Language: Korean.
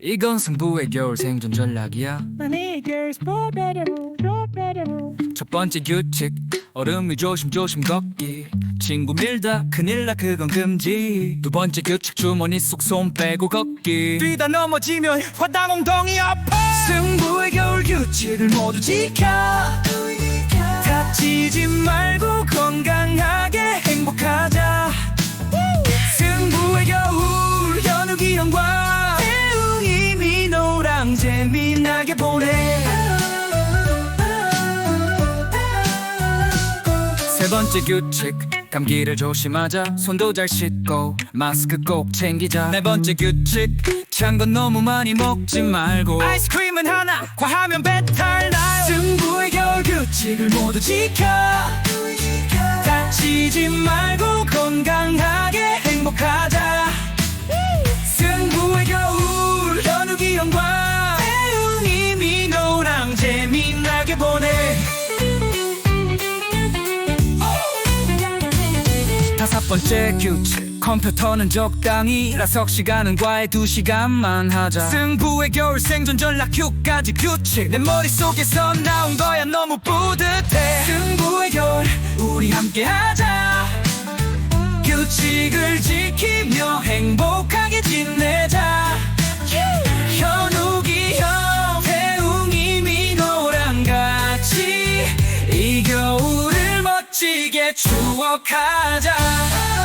이건 승부의 겨울 생존 전략이야. 첫 번째 규칙 얼음이 조심조심 걷기. 친구 밀다 큰일 나 그건 금지. 두 번째 규칙 주머니 속 손 빼고 걷기. 뛰다 넘어지면 화당 엉덩이 아파. 승부의 겨울 규칙을 모두 지켜 민호랑 재미나게 보내. 세 번째 규칙 감기를 조심하자. 손도 잘 씻고 마스크 꼭 챙기자. 네 번째 규칙 찬 건 너무 많이 먹지 말고. 아이스크림은 하나 과하면 배탈 나요. 승부의 겨울 규칙을 모두 지켜. 다치지 말 재미나게 보내. 다섯 번째 규칙 컴퓨터는 적당히 라석 시간은 과외 두 시간만 하자. 승부의 겨울 생존 전략 휴까지 규칙. 내 머릿속에서 나온 거야 너무 뿌듯해. 승부의 겨울 우리 함께 하자. 규칙을 지키며 행복 추억하자